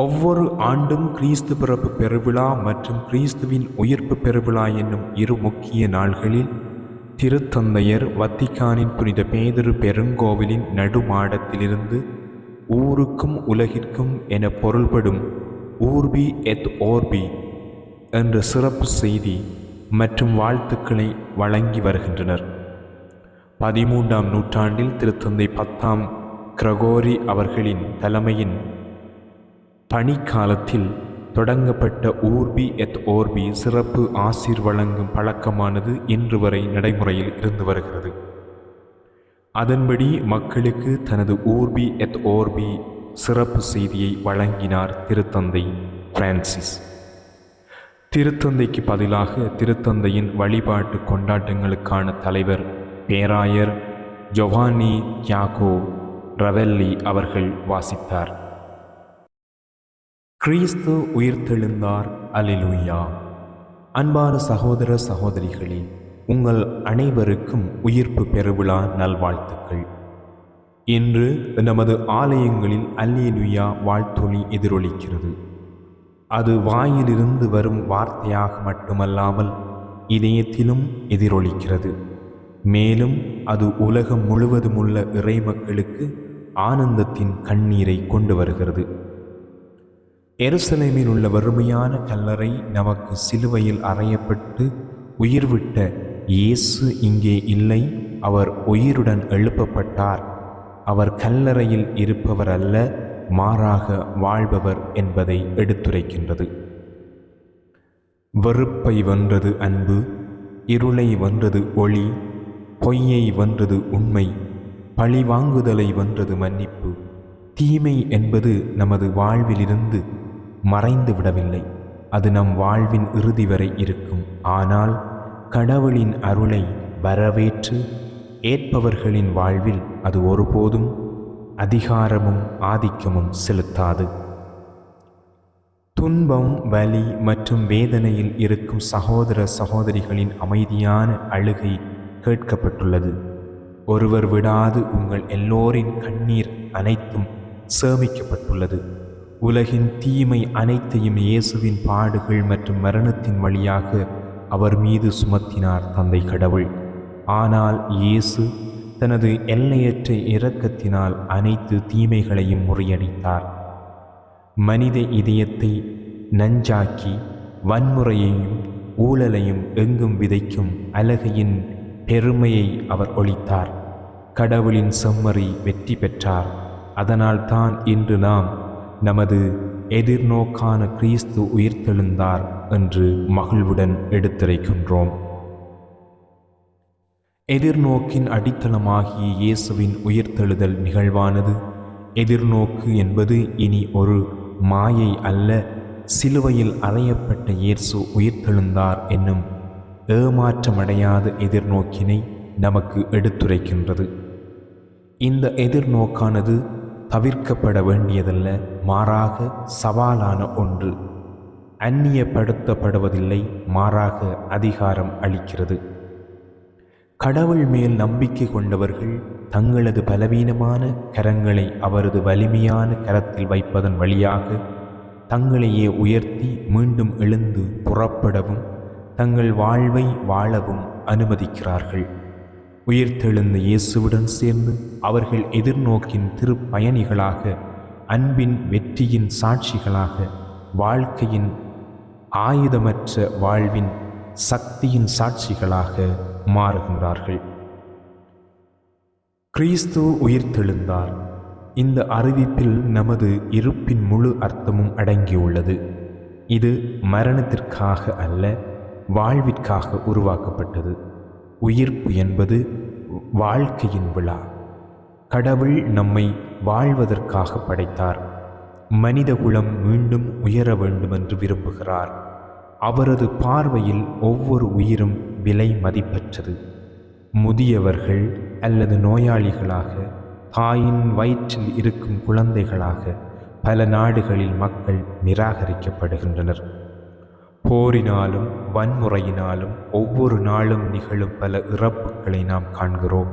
ஒவ்வொரு ஆண்டும் கிறிஸ்து பிறப்பு பெருவிழா மற்றும் கிறிஸ்துவின் உயிர்ப்பு பெருவிழா என்னும் இரு முக்கிய நாள்களில் திருத்தந்தையர் வத்திக்கானின் புனித பேதரு பெருங்கோவிலின் நடுமாடத்திலிருந்து ஊருக்கும் உலகிற்கும் என பொருள்படும் ஊர்பி எத் ஓர்பி என்ற சிறப்பு செய்தி மற்றும் வாழ்த்துக்களை வழங்கி வருகின்றனர். பதிமூன்றாம் நூற்றாண்டில் திருத்தந்தை பத்தாம் கிரகோரி அவர்களின் தலைமையின் பனிக்காலத்தில் தொடங்கப்பட்ட ஊர்பி எத் ஓர்பி சிறப்பு ஆசீர் வழங்கும் பழக்கமானது இன்று வரை நடைமுறையில் இருந்து வருகிறது. அதன்படி மக்களுக்கு தனது ஊர்பி எத் ஓர்பி சிறப்பு செய்தியை வழங்கினார் திருத்தந்தை பிரான்சிஸ். திருத்தந்தைக்கு பதிலாக திருத்தந்தையின் வழிபாட்டு கொண்டாட்டங்களுக்கான தலைவர் பேராயர் ஜொவானி கியாகோ ரவெல்லி அவர்கள் வாசித்தார். கிறிஸ்து உயிர்த்தெழுந்தார். அலிலுயா அன்பான சகோதர சகோதரிகளே உங்கள் அனைவருக்கும் உயிர்ப்பு பெருவிழா நல்வாழ்த்துக்கள். இன்று நமது ஆலயங்களில் அல்லேலுயா வாழ்த்தொளி எதிரொலிக்கிறது. அது வாயிலிருந்து வரும் வார்த்தையாக மட்டுமல்லாமல் இதயத்திலும் எதிரொலிக்கிறது. மேலும் அது உலகம் முழுவதும் உள்ள இறை மக்களுக்கு ஆனந்தத்தின் கண்ணீரை கொண்டு வருகிறது. எருசலேமில் உள்ள வறுமையான கல்லறை நமக்கு சிலுவையில் அறையப்பட்டு உயிர்விட்ட இயேசு இங்கே இல்லை அவர் உயிருடன் எழுப்பப்பட்டார். அவர் கல்லறையில் இருப்பவர் அல்ல மாறாக வாழ்பவர் என்பதை எடுத்துரைக்கின்றது. வெறுப்பை வென்றது அன்பு இருளை வென்றது ஒளி பொய்யை வென்றது உண்மை பழிவாங்குதலை வென்றது மன்னிப்பு. தீமை என்பது நமது வாழ்விலிருந்து மறைந்து விடவில்லை. அது நம் வாழ்வின் இறுதி வரை இருக்கும். ஆனால் கடவுளின் அருளை வரவேற்று ஏற்பவர்களின் வாழ்வில் அது ஒருபோதும் அதிகாரமும் ஆதிக்கமும் செலுத்தாது. துன்பம் வலி மற்றும் வேதனையில் இருக்கும் சகோதர சகோதரிகளின் அமைதியான அழுகை கேட்கப்பட்டுள்ளது. ஒருவர் விடாது உங்கள் எல்லோரின் கண்ணீர் அனைத்தும் சேமிக்கப்பட்டுள்ளது. உலகின் தீமை அனைத்தையும் இயேசுவின் பாடுகள் மற்றும் மரணத்தின் வழியாக அவர் மீது சுமத்தினார் தந்தை கடவுள். ஆனால் இயேசு தனது எல்லையற்ற இரக்கத்தினால் அனைத்து தீமைகளையும் முறியடித்தார். மனித இதயத்தை நஞ்சாக்கி வன்முறையையும் ஊழலையும் எங்கும் விதைக்கும் அழகையின் பெருமையை அவர் ஒழித்தார். கடவுளின் செம்மறி வெற்றி பெற்றார். அதனால் தான் இன்று நாம் நமது எதிர்நோக்கான கிறிஸ்து உயிர்த்தெழுந்தார் என்று மகிழ்வுடன் எடுத்துரைக்கின்றோம். எதிர்நோக்கின் அடித்தளமாகிய இயேசுவின் உயிர்த்தெழுதல் நிகழ்வானது எதிர்நோக்கு என்பது இனி ஒரு மாயை அல்ல சிலுவையில் அறையப்பட்ட இயேசு உயிர்த்தெழுந்தார் என்னும் ஏமாற்றமடையாத எதிர்நோக்கினை நமக்கு எடுத்துரைக்கின்றது. இந்த எதிர்நோக்கானது தவிர்க்கப்பட வேண்டியதல்ல மாறாக சவாலான ஒன்று. அந்நியப்படுத்தப்படுவதில்லை மாறாக அதிகாரம் அளிக்கிறது. கடவுள் மேல் நம்பிக்கை கொண்டவர்கள் தங்களது பலவீனமான கரங்களை அவரது வலிமையான கரத்தில் வைப்பதன் வழியாக தங்களையே உயர்த்தி மீண்டும் எழுந்து புறப்படவும் தங்கள் வாழ்வை வாழவும் அனுமதிக்கிறார்கள். உயிர்த்தெழுந்த இயேசுவுடன் சேர்ந்து அவர்கள் எதிர்நோக்கின் திருப்பயணிகளாக அன்பின் வெற்றியின் சாட்சிகளாக வாழ்க்கையின் ஆயுதமற்ற வாழ்வின் சக்தியின் சாட்சிகளாக மாறுகின்றார்கள். கிறிஸ்து உயிர்த்தெழுந்தார். இந்த அறிவிப்பில் நமது இருப்பின் முழு அர்த்தமும் அடங்கியுள்ளது. இது மரணத்திற்காக அல்ல வாழ்விற்காக உருவாக்கப்பட்டது. உயிர்ப்பு என்பது வாழ்க்கையின் விழா. கடவுள் நம்மை வாழ்வதற்காக படைத்தார். மனிதகுலம் மீண்டும் உயர வேண்டுமென்று விரும்புகிறார். அவரது பார்வையில் ஒவ்வொரு உயிரும் விலை மதிப்பற்றது. முதியவர்கள் அல்லது நோயாளிகளாக தாயின் வயிற்றில் இருக்கும் குழந்தைகளாக பல நாடுகளில் மக்கள் நிராகரிக்கப்படுகின்றனர். போரினாலும் வன்முறையினாலும் ஒவ்வொரு நாளும் நிகழும் பல இறப்புகளை நாம் காண்கிறோம்.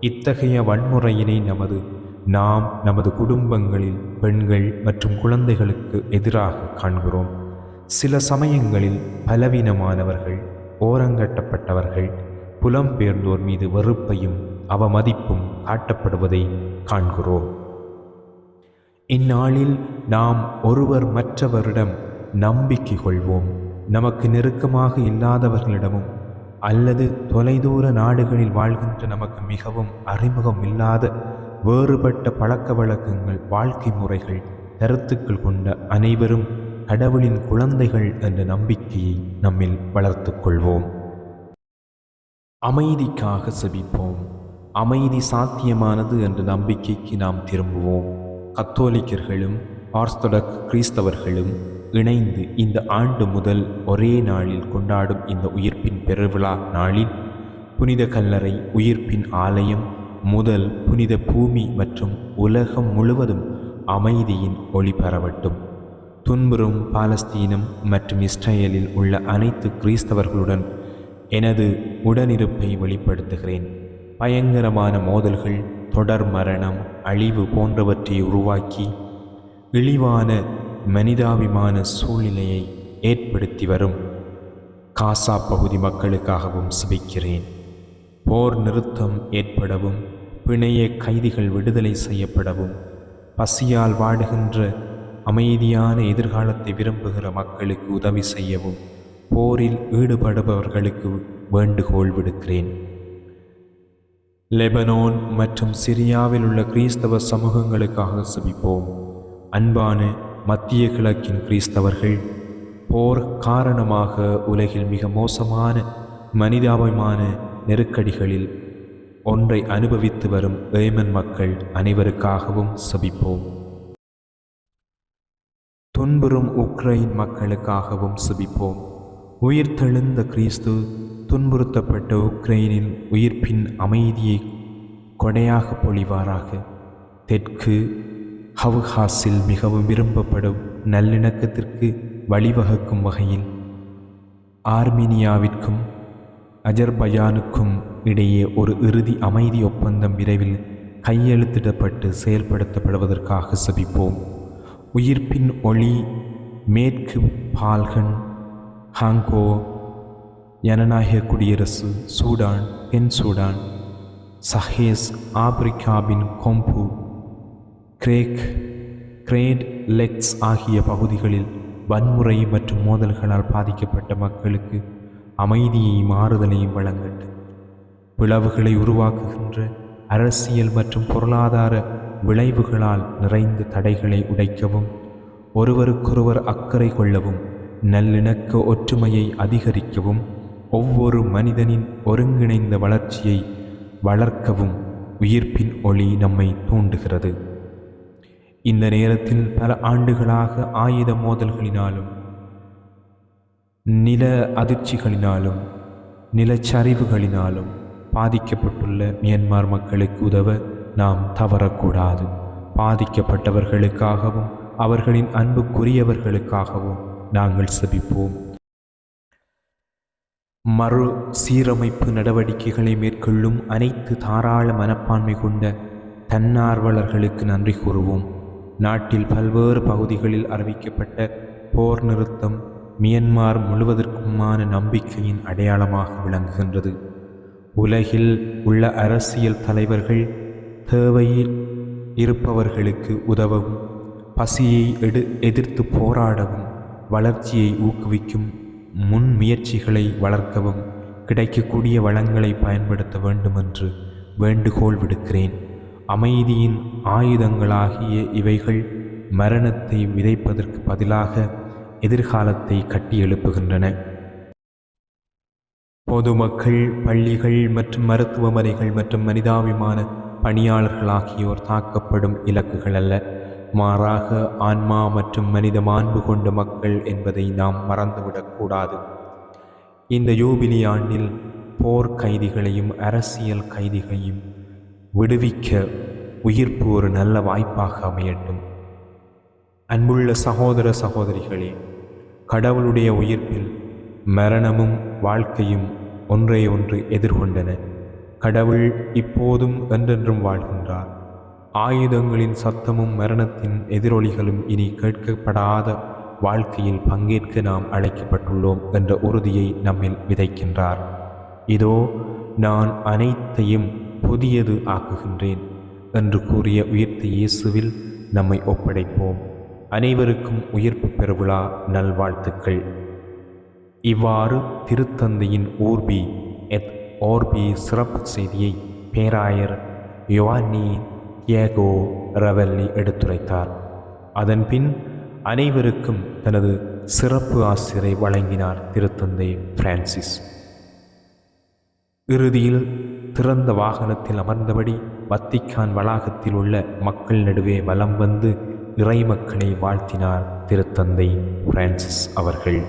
இத்தகைய வன்முறையினை நமது நாம் நமது குடும்பங்களில் பெண்கள் மற்றும் குழந்தைகளுக்கு எதிராக காண்கிறோம். சில சமயங்களில் பலவீனமானவர்கள் ஓரங்கட்டப்பட்டவர்கள் புலம்பெயர்ந்தோர் மீது வெறுப்பையும் அவமதிப்பும் காட்டப்படுவதை காண்கிறோம். இந்நாளில் நாம் ஒருவர் மற்றவரிடம் நம்பிக்கை கொள்வோம். நமக்கு நெருக்கமாக இல்லாதவர்களிடமும் அல்லது தொலைதூர நாடுகளில் வாழ்கின்ற நமக்கு மிகவும் அறிமுகம் இல்லாத வேறுபட்ட பழக்க வழக்கங்கள் வாழ்க்கை முறைகள் கருத்துக்கள் கொண்ட அனைவரும் கடவுளின் குழந்தைகள் என்ற நம்பிக்கையை நம்மில் வளர்த்து கொள்வோம். அமைதிக்காக செபிப்போம். அமைதி சாத்தியமானது என்ற நம்பிக்கைக்கு நாம் திரும்புவோம். கத்தோலிக்கர்களும் ஆர்த்தடாக்ஸ் கிறிஸ்தவர்களும் இணைந்து இந்த ஆண்டு முதல் ஒரே நாளில் கொண்டாடும் இந்த உயிர்ப்பின் பெருவிழா நாளில் புனித கல்லறை உயிர்ப்பின் ஆலயம் முதல் புனித பூமி மற்றும் உலகம் முழுவதும் அமைதியின் ஒளி பரவட்டும். துன்புறும் பாலஸ்தீனம் மற்றும் இஸ்ரேலில் உள்ள அனைத்து கிறிஸ்தவர்களுடன் எனது உடனிருப்பை வெளிப்படுத்துகிறேன். பயங்கரமான மோதல்கள் தொடர் மரணம் அழிவு போன்றவற்றை உருவாக்கி இழிவான மனிதாபிமான சூழ்நிலையை ஏற்படுத்தி வரும். காசா பகுதி மக்களுக்காகவும் சிபிக்கிறேன். போர் நிறுத்தம் ஏற்படவும் பிணைய கைதிகள் விடுதலை செய்யப்படவும் பசியால் வாடுகின்ற அமைதியான எதிர்காலத்தை விரும்புகிற மக்களுக்கு உதவி செய்யவும் போரில் ஈடுபடுபவர்களுக்கு வேண்டுகோள் விடுக்கிறேன். லெபனோன் மற்றும் சிரியாவில் உள்ள கிறிஸ்தவ சமூகங்களுக்காக செபிப்போம். அன்பான மத்திய கிழக்கின் கிறிஸ்தவர்கள் போர் காரணமாக உலகில் மிக மோசமான மனிதாபிமான நெருக்கடிகளில் ஒன்றை அனுபவித்து வரும் ஏமன் மக்கள் அனைவருக்காகவும் சபிப்போம். துன்புறும் உக்ரைன் மக்களுக்காகவும் சபிப்போம். உயிர்த்தெழுந்த கிறிஸ்து துன்புறுத்தப்பட்ட உக்ரைனில் உயிர்ப்பின் அமைதியை கொடையாக பொழிவாராக. தெற்கு ஹவுஹாஸில் மிகவும் விரும்பப்படும் நல்லிணக்கத்திற்கு வழிவகுக்கும் வகையில் ஆர்மீனியாவிற்கும் அஜர்பயானுக்கும் இடையே ஒரு இறுதி அமைதி ஒப்பந்தம் விரைவில் கையெழுத்திடப்பட்டு செயல்படுத்தப்படுவதற்காக சபிப்போம். உயிர்ப்பின் ஒளி மேற்கு பால்கன் ஹாங்கோ ஜனநாயக குடியரசு சூடான் தென் சூடான் சஹேஸ் ஆப்பிரிக்காவின் கொம்பு கிரேக் கிரேட் லெக்ஸ் ஆகிய பகுதிகளில் வன்முறை மற்றும் மோதல்களால் பாதிக்கப்பட்ட மக்களுக்கு அமைதியையும் ஆறுதலையும் வழங்கட்டும். பிளவுகளை உருவாக்குகின்ற அரசியல் மற்றும் பொருளாதார விளைவுகளால் நிறைந்த தடைகளை உடைக்கவும் ஒருவருக்கொருவர் அக்கறை கொள்ளவும் நல்லிணக்க ஒற்றுமையை அதிகரிக்கவும் ஒவ்வொரு மனிதனின் ஒருங்கிணைந்த வளர்ச்சியை வளர்க்கவும் உயிர்ப்பின் ஒளி நம்மை தூண்டுகிறது. இந்த நேரத்தில் பல ஆண்டுகளாக ஆயுத மோதல்களினாலும் நில அதிர்ச்சிகளினாலும் நிலச்சரிவுகளினாலும் பாதிக்கப்பட்டுள்ள மியன்மார் மக்களுக்கு உதவ நாம் தவறக்கூடாது. பாதிக்கப்பட்டவர்களுக்காகவும் அவர்களின் அன்புக்குரியவர்களுக்காகவும் நாங்கள் செபிப்போம். மறு சீரமைப்பு நடவடிக்கைகளை மேற்கொள்ளும் அனைத்து தாராள மனப்பான்மை கொண்ட தன்னார்வலர்களுக்கு நன்றி கூறுவோம். நாட்டில் பல்வேறு பகுதிகளில் அறிவிக்கப்பட்ட போர் நிறுத்தம் மியன்மார் முழுவதற்குமான நம்பிக்கையின் அடையாளமாக விளங்குகின்றது. உலகில் உள்ள அரசியல் தலைவர்கள் தேவையில் இருப்பவர்களுக்கு உதவவும் பசியை எடு எதிர்த்து போராடவும் வளர்ச்சியை ஊக்குவிக்கும் முன் முயற்சிகளை வளர்க்கவும் கிடைக்கக்கூடிய வளங்களை பயன்படுத்த வேண்டுமென்று வேண்டுகோள் விடுக்கிறேன். அமைதியின் ஆயுதங்களாகிய இவைகள் மரணத்தை விதைப்பதற்கு பதிலாக எதிர்காலத்தை கட்டியெழுப்புகின்றன பொதுமக்கள் பள்ளிகள் மற்றும் மருத்துவமனைகள் மற்றும் மனிதாபிமான பணியாளர்கள் ஆகியோர் தாக்கப்படும் இலக்குகள் அல்ல. மாறாக ஆன்மா மற்றும் மனித மாண்பு கொண்ட மக்கள் என்பதை நாம் மறந்துவிடக்கூடாது இந்த யூபிலி ஆண்டில் போர் கைதிகளையும் அரசியல் கைதிகளையும் விடுவிக்க உயிர்ப்பு ஒரு நல்ல வாய்ப்பாக அமையட்டும். அன்புள்ள சகோதர சகோதரிகளே கடவுளுடைய உயிர்ப்பில் மரணமும் வாழ்க்கையும் ஒன்றை ஒன்று எதிர்கொண்டன. கடவுள் இப்போதும் என்றென்றும் வாழ்கின்றார். ஆயுதங்களின் சத்தமும் மரணத்தின் எதிரொலிகளும் இனி கேட்கப்படாத வாழ்க்கையில் பங்கேற்க நாம் அழைக்கப்பட்டுள்ளோம் என்ற உறுதியை நம்மில் விதைக்கின்றார். இதோ நான் அனைத்தையும் புதியது ஆக்குகின்றேன் என்று கூறிய உயிர்த்த இயேசுவில் நம்மை ஒப்படைப்போம். அனைவருக்கும் உயிர்ப்பு பெருவிழா நல்வாழ்த்துக்கள். இவ்வாறு திருத்தந்தையின் ஊர்பி எத் ஓர்பி சிறப்பு செய்தியை பேராயர் யுவானி தியாகோ ரவல்லி எடுத்துரைத்தார். அதன்பின் அனைவருக்கும் தனது சிறப்பு ஆசிரியரை வழங்கினார் திருத்தந்தை பிரான்சிஸ். இறுதியில் திறந்த வாகனத்தில் அமர்ந்தபடி வத்திக்கான் வளாகத்தில் உள்ள மக்கள் நடுவே வலம் வந்து இறைமக்களை வாழ்த்தினார் திருத்தந்தை பிரான்சிஸ் அவர்கள்.